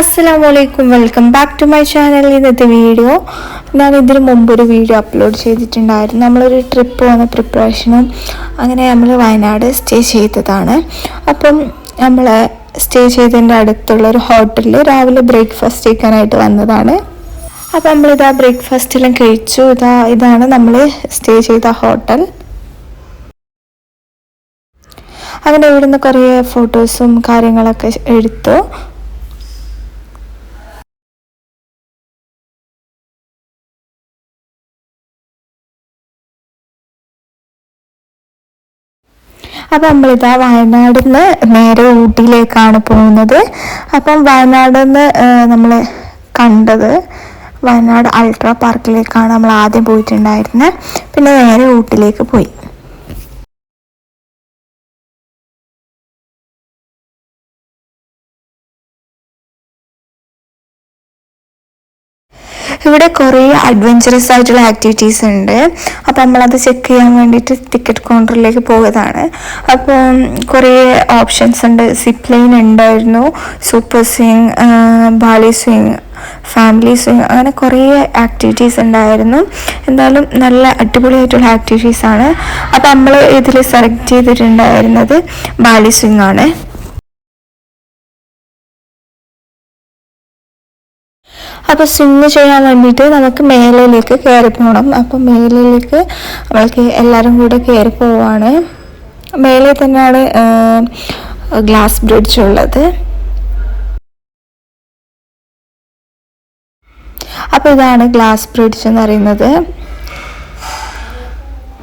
അസ്സാം വലൈക്കും welcome back to my channel ഇന്നത്തെ വീഡിയോ ഞാൻ ഇതിന് മുമ്പ് ഒരു വീഡിയോ അപ്ലോഡ് ചെയ്തിട്ടുണ്ടായിരുന്നു. നമ്മളൊരു ട്രിപ്പ് പോകുന്ന പ്രിപ്പറേഷനും അങ്ങനെ നമ്മൾ വയനാട് സ്റ്റേ ചെയ്തതാണ്. അപ്പം നമ്മൾ സ്റ്റേ ചെയ്തതിന്റെ അടുത്തുള്ള ഒരു ഹോട്ടലിൽ രാവിലെ ബ്രേക്ക്ഫാസ്റ്റ് കഴിക്കാനായിട്ട് വന്നതാണ്. അപ്പം നമ്മളിതാ ബ്രേക്ക്ഫാസ്റ്റെല്ലാം കഴിച്ചു. ഇതാ ഇതാണ് നമ്മൾ സ്റ്റേ ചെയ്ത ഹോട്ടൽ അങ്ങനെ ഇവിടുന്ന് കുറേ ഫോട്ടോസും കാര്യങ്ങളൊക്കെ എടുത്തു. അപ്പം നമ്മളിതാ വയനാട് നിന്ന് നേരെ ഊട്ടിയിലേക്കാണ് പോകുന്നത്. അപ്പം വയനാട് നിന്ന് നമ്മൾ കണ്ടത് വയനാട് അൾട്രാ പാർക്കിലേക്കാണ് നമ്മൾ ആദ്യം പോയിട്ടുണ്ടായിരുന്നത് പിന്നെ നേരെ ഊട്ടിലേക്ക് പോയി. ഇവിടെ കുറേ അഡ്വഞ്ചറസ് ആയിട്ടുള്ള ആക്ടിവിറ്റീസ് ഉണ്ട്. അപ്പോൾ നമ്മളത് ചെക്ക് ചെയ്യാൻ വേണ്ടിയിട്ട് ടിക്കറ്റ് കൗണ്ടറിലേക്ക് പോയതാണ്. അപ്പോൾ കുറേ ഓപ്ഷൻസ് ഉണ്ട്. സിപ്പ് ലൈൻ ഉണ്ടായിരുന്നു super swing Bali swing family swing അങ്ങനെ കുറേ ആക്ടിവിറ്റീസ് ഉണ്ടായിരുന്നു. എന്തായാലും നല്ല അടിപൊളിയായിട്ടുള്ള ആണ്. അപ്പോൾ നമ്മൾ ഇതിൽ സെലക്ട് ചെയ്തിട്ടുണ്ടായിരുന്നത് ബാലി സ്വിങ് ആണ്. അപ്പോൾ സ്വിമ്മ് ചെയ്യാൻ വേണ്ടിയിട്ട് നമുക്ക് മേലയിലേക്ക് കയറി പോകണം അപ്പോൾ മേലയിലേക്ക് നമ്മൾക്ക് എല്ലാവരും കൂടെ കയറി പോവാണ്. മേലെ തന്നെയാണ് ഗ്ലാസ് ബ്രിഡ്ജ് ഉള്ളത്. അപ്പോൾ ഇതാണ് ഗ്ലാസ് ബ്രിഡ്ജ് എന്ന് പറയുന്നത്.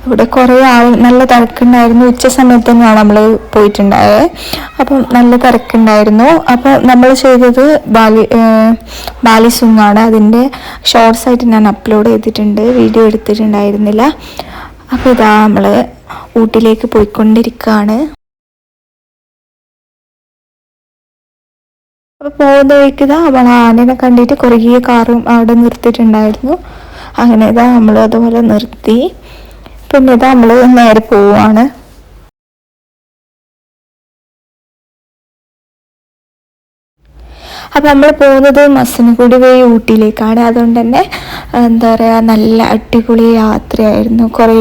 ഇവിടെ കുറേ ആൾ നല്ല തിരക്കുണ്ടായിരുന്നു. ഉച്ച സമയത്ത് തന്നെയാണ് നമ്മൾ പോയിട്ടുണ്ടായത്. അപ്പം നല്ല തിരക്കുണ്ടായിരുന്നു. അപ്പോൾ നമ്മൾ ചെയ്തത് ബാലി ബാലി സുങ്ങാണ് അതിന്റെ ഷോർട്സ് ആയിട്ട് ഞാൻ അപ്ലോഡ് ചെയ്തിട്ടുണ്ട്. വീഡിയോ എടുത്തിട്ടുണ്ടായിരുന്നില്ല. അപ്പോൾ ഇതാ നമ്മൾ ഊട്ടിലേക്ക് പോയിക്കൊണ്ടിരിക്കുകയാണ് അപ്പോൾ പോകുന്ന വഴിക്ക് ഇതാ അവൾ ആനനെ കണ്ടിട്ട് കുറേ കാറും അവിടെ നിർത്തിയിട്ടുണ്ടായിരുന്നു. അങ്ങനെ ഇതാ നമ്മൾ അതുപോലെ നിർത്തി. പിന്നെ ഇത് നമ്മൾ നേരെ പോവാണ്. അപ്പോൾ നമ്മൾ പോകുന്നത് മസനഗുഡി വഴി ഊട്ടിയിലേക്കാണ്. അതുകൊണ്ട് തന്നെ എന്താ പറയുക നല്ല അടിപൊളി യാത്രയായിരുന്നു. കുറേ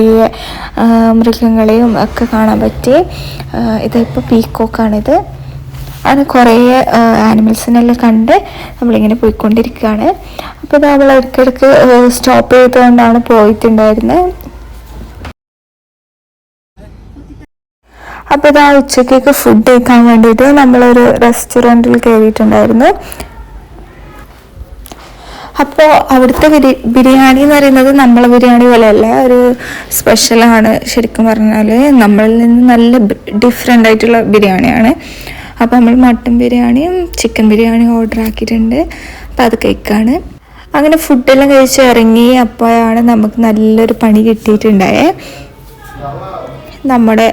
മൃഗങ്ങളെയും ഒക്കെ കാണാൻ പറ്റി. ഇതിപ്പോൾ പീക്കോക്കാണിത്. അത് കുറേ ആനിമൽസിനെല്ലാം കണ്ട് നമ്മളിങ്ങനെ പോയിക്കൊണ്ടിരിക്കുകയാണ് അപ്പോൾ നമ്മൾ ഇടയ്ക്കിടയ്ക്ക് സ്റ്റോപ്പ് ചെയ്തുകൊണ്ടാണ് പോയിട്ടുണ്ടായിരുന്നത് അപ്പോൾ ഇതാ ഉച്ചക്കേക്ക് ഫുഡ് കഴിക്കാൻ വേണ്ടിയിട്ട് നമ്മളൊരു റെസ്റ്റോറന്റിൽ കയറിയിട്ടുണ്ടായിരുന്നു അപ്പോൾ അവിടുത്തെ ബിരി ബിരിയാണി എന്ന് പറയുന്നത് നമ്മളെ ബിരിയാണി പോലെയല്ല ഒരു സ്പെഷ്യലാണ് ശരിക്കും പറഞ്ഞാൽ നമ്മളിൽ നിന്ന് നല്ല ഡിഫറെന്റ് ആയിട്ടുള്ള ബിരിയാണിയാണ്. അപ്പോൾ നമ്മൾ മട്ടൻ ബിരിയാണിയും ചിക്കൻ ബിരിയാണിയും ഓർഡർ ആക്കിയിട്ടുണ്ട്. അപ്പോൾ അത് കഴിക്കാണ്. അങ്ങനെ ഫുഡെല്ലാം കഴിച്ച് ഇറങ്ങി അപ്പോഴാണ് നമുക്ക് നല്ലൊരു പണി കിട്ടിയിട്ടുണ്ടായേ. നമ്മുടെ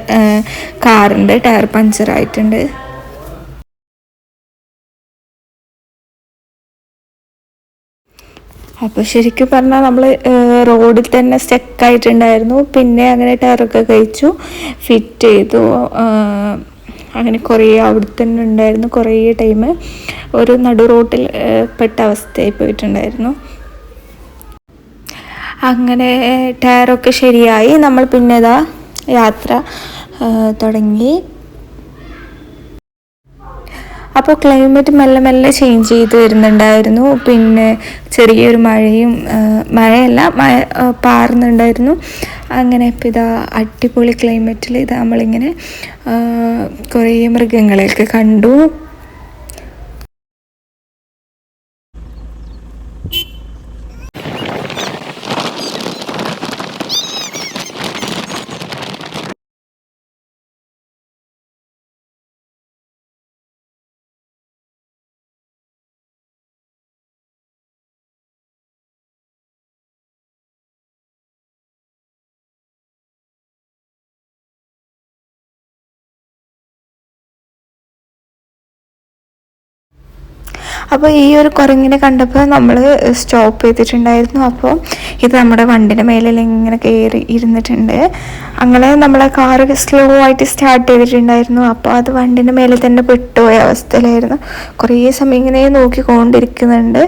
കാറിന്റെ ടയർ പഞ്ചറായിട്ടുണ്ട് അപ്പോൾ ശരിക്കും പറഞ്ഞാൽ നമ്മൾ റോഡിൽ തന്നെ സ്റ്റക്കായിട്ടുണ്ടായിരുന്നു പിന്നെ അങ്ങനെ ടയറൊക്കെ കഴിച്ചു. ഫിറ്റ് ചെയ്തു. അങ്ങനെ കുറേ അവിടെ തന്നെ ഉണ്ടായിരുന്നു. കുറേ ടൈം ഒരു നടു റോട്ടിൽ പെട്ട അവസ്ഥയായി പോയിട്ടുണ്ടായിരുന്നു. അങ്ങനെ ടയറൊക്കെ ശരിയായി. നമ്മൾ പിന്നെ ഇതാ യാത്ര തുടങ്ങി. അപ്പോൾ ക്ലൈമറ്റ് മെല്ലെ മെല്ലെ ചേഞ്ച് ചെയ്ത് വരുന്നുണ്ടായിരുന്നു. പിന്നെ ചെറിയൊരു മഴയും മഴയല്ല മഴ പാറുന്നുണ്ടായിരുന്നു. അങ്ങനെ ഇപ്പം ഇതാ അടിപൊളി ക്ലൈമറ്റിൽ ഇത് നമ്മളിങ്ങനെ കുറേ മൃഗങ്ങളെയൊക്കെ കണ്ടു. അപ്പോൾ ഈ ഒരു കുരങ്ങിനെ കണ്ടപ്പോൾ നമ്മൾ സ്റ്റോപ്പ് ചെയ്തിട്ടുണ്ടായിരുന്നു. അപ്പോൾ ഇത് നമ്മുടെ വണ്ടിന്റെ മേലിൽ ഇങ്ങനെ കയറി ഇരുന്നിട്ടുണ്ട്. അങ്ങനെ നമ്മളെ കാറ് സ്ലോ ആയിട്ട് സ്റ്റാർട്ട് ചെയ്തിട്ടുണ്ടായിരുന്നു. അപ്പോൾ അത് വണ്ടിന്റെ മേലെ തന്നെ പെട്ടുപോയ അവസ്ഥയിലായിരുന്നു. കുറേ സമയം ഇങ്ങനെ നോക്കിക്കൊണ്ടിരിക്കുന്നുണ്ട്.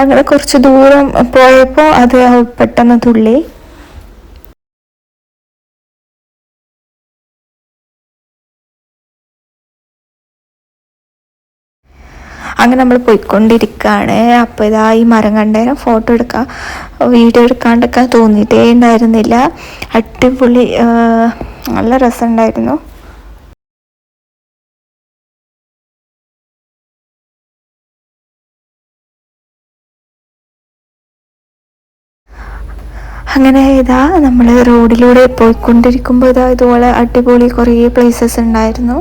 അങ്ങനെ കുറച്ച് ദൂരം പോയപ്പോൾ അത് പെട്ടെന്ന് തുള്ളി. അങ്ങനെ നമ്മൾ പോയിക്കൊണ്ടിരിക്കുകയാണ് അപ്പോൾ ഇതാ ഈ മരം കണ്ടേരം ഫോട്ടോ എടുക്കാം വീഡിയോ എടുക്കാണ്ടൊക്കെ തോന്നിയിട്ടേ ഉണ്ടായിരുന്നില്ല. അടിപൊളി നല്ല രസമുണ്ടായിരുന്നു. അങ്ങനെ ഇതാ നമ്മൾ റോഡിലൂടെ പോയിക്കൊണ്ടിരിക്കുമ്പോൾ ഇതാ ഇതുപോലെ അടിപൊളി കുറേ പ്ലേസസ് ഉണ്ടായിരുന്നു.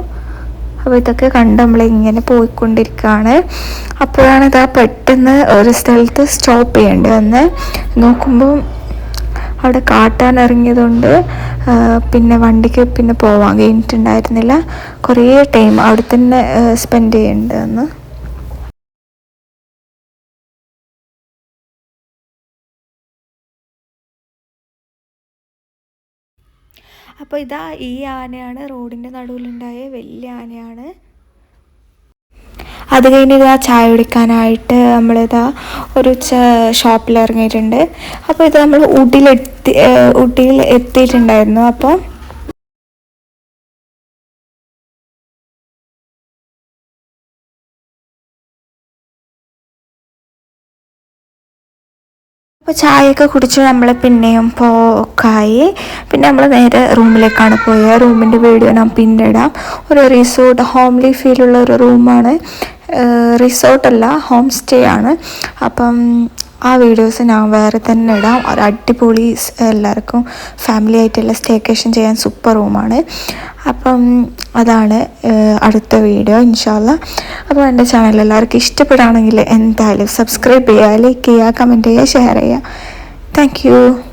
അപ്പോൾ ഇതൊക്കെ കണ്ട് നമ്മൾ ഇങ്ങനെ പോയിക്കൊണ്ടിരിക്കുകയാണ് അപ്പോഴാണ് ഇതാ പെട്ടെന്ന് ഒരു സ്ഥലത്ത് സ്റ്റോപ്പ് ചെയ്യേണ്ടി വന്ന്. നോക്കുമ്പോൾ അവിടെ കാട്ടാൻ ഇറങ്ങിയതുകൊണ്ട് പിന്നെ വണ്ടിക്ക് പിന്നെ പോവാൻ കഴിഞ്ഞിട്ടുണ്ടായിരുന്നില്ല. കുറേ ടൈം അവിടെ തന്നെ സ്പെൻഡ് ചെയ്യേണ്ടി വന്നു. അപ്പോൾ ഇതാ ഈ ആനയാണ് റോഡിന്റെ നടുവിലുണ്ടായ വലിയ ആനയാണ്. അത് കഴിഞ്ഞ് ഇതാ ചായ കുടിക്കാനായിട്ട് നമ്മളിതാ ഒരു ഷോപ്പിൽ ഇറങ്ങിയിട്ടുണ്ട് അപ്പോൾ ഇത് നമ്മൾ ഊട്ടിയിലെത്തി ഊട്ടിയിൽ എത്തിയിട്ടുണ്ടായിരുന്നു. അപ്പോൾ അപ്പോൾ ചായയൊക്കെ കുടിച്ച് നമ്മൾ പിന്നെയും പോക്കായി പിന്നെ നമ്മൾ നേരെ റൂമിലേക്കാണ് പോയത് റൂമിന്റെ വീഡിയോ ഞാൻ പിന്നെ ഇടാം. ഒരു റിസോർട്ട് ഹോംലി ഫീലുള്ള ഒരു റൂമാണ്. റിസോർട്ടല്ല ഹോം സ്റ്റേ ആണ്. അപ്പം ആ വീഡിയോസ് ഞാൻ വേറെ തന്നെ ഇടാം. ഒരു അടിപൊളി എല്ലാവർക്കും ഫാമിലി ആയിട്ടുള്ള സ്റ്റേക്കേഷൻ ചെയ്യാൻ സൂപ്പർ റൂമാണ് അപ്പം അതാണ് അടുത്ത വീഡിയോ ഇൻഷാല്ല അപ്പോൾ എന്റെ ചാനൽ എല്ലാവർക്കും ഇഷ്ടപ്പെടുകയാണെങ്കിൽ എന്തായാലും സബ്സ്ക്രൈബ് ചെയ്യുക ലൈക്ക് ചെയ്യുക കമന്റ് ചെയ്യുക ഷെയർ ചെയ്യുക. താങ്ക്